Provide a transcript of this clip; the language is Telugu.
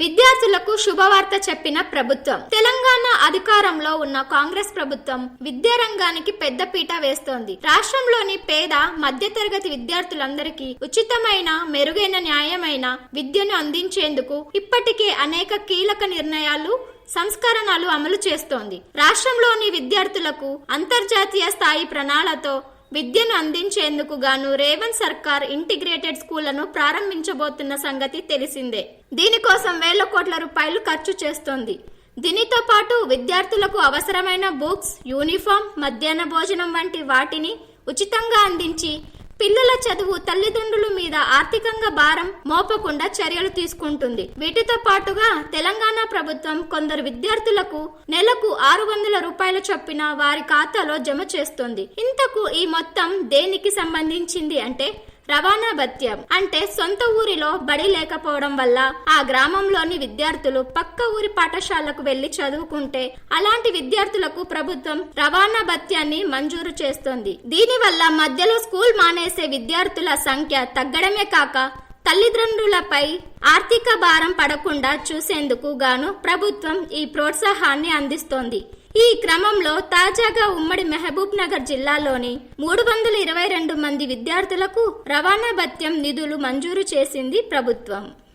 విద్యార్థులకు శుభవార్త చెప్పిన ప్రభుత్వం. తెలంగాణ అధికారంలో ఉన్న కాంగ్రెస్ ప్రభుత్వం విద్యారంగానికి పెద్దపీట వేస్తోంది. రాష్ట్రంలోని పేద మధ్యతరగతి విద్యార్థులందరికీ ఉచితమైన మెరుగైన న్యాయమైన విద్యను అందించేందుకు ఇప్పటికే అనేక కీలక నిర్ణయాలు సంస్కరణలు అమలు చేస్తోంది. రాష్ట్రంలోని విద్యార్థులకు అంతర్జాతీయ స్థాయి ప్రణాళతో విద్యను అందించేందుకు గాను రేవంత్ సర్కార్ ఇంటిగ్రేటెడ్ స్కూళ్ళను ప్రారంభించబోతున్న సంగతి తెలిసిందే. దీనికోసం వేల కోట్ల రూపాయలు ఖర్చు చేస్తోంది. దీనితో పాటు విద్యార్థులకు అవసరమైన బుక్స్ యూనిఫామ్ మధ్యాహ్న భోజనం వంటి వాటిని ఉచితంగా అందించి పిల్లల చదువు తల్లిదండ్రుల మీద ఆర్థికంగా భారం మోపకుండా చర్యలు తీసుకుంటుంది. వీటితో పాటుగా తెలంగాణ ప్రభుత్వం కొందరు విద్యార్థులకు నెలకు ఆరు వందల రూపాయల చొప్పున వారి ఖాతాలో జమ చేస్తుంది. ఇంతకు ఈ మొత్తం దేనికి సంబంధించింది అంటే రవాణా భత్యం. అంటే సొంత ఊరిలో బడి లేకపోవడం వల్ల ఆ గ్రామంలోని విద్యార్థులు పక్క ఊరి పాఠశాలకు వెళ్ళి చదువుకుంటే అలాంటి విద్యార్థులకు ప్రభుత్వం రవాణా భత్యాన్ని మంజూరు చేస్తుంది. దీనివల్ల మధ్యలో స్కూల్ మానేసే విద్యార్థుల సంఖ్య తగ్గడమే కాక తల్లిదండ్రులపై ఆర్థిక భారం పడకుండా చూసేందుకు గాను ప్రభుత్వం ఈ ప్రోత్సాహాన్ని అందిస్తోంది. ఈ క్రమంలో తాజాగా ఉమ్మడి మహబూబ్ నగర్ జిల్లాలోని మూడు వందల ఇరవై రెండు మంది విద్యార్థులకు రవాణా భత్యం నిధులు మంజూరు చేసింది ప్రభుత్వం.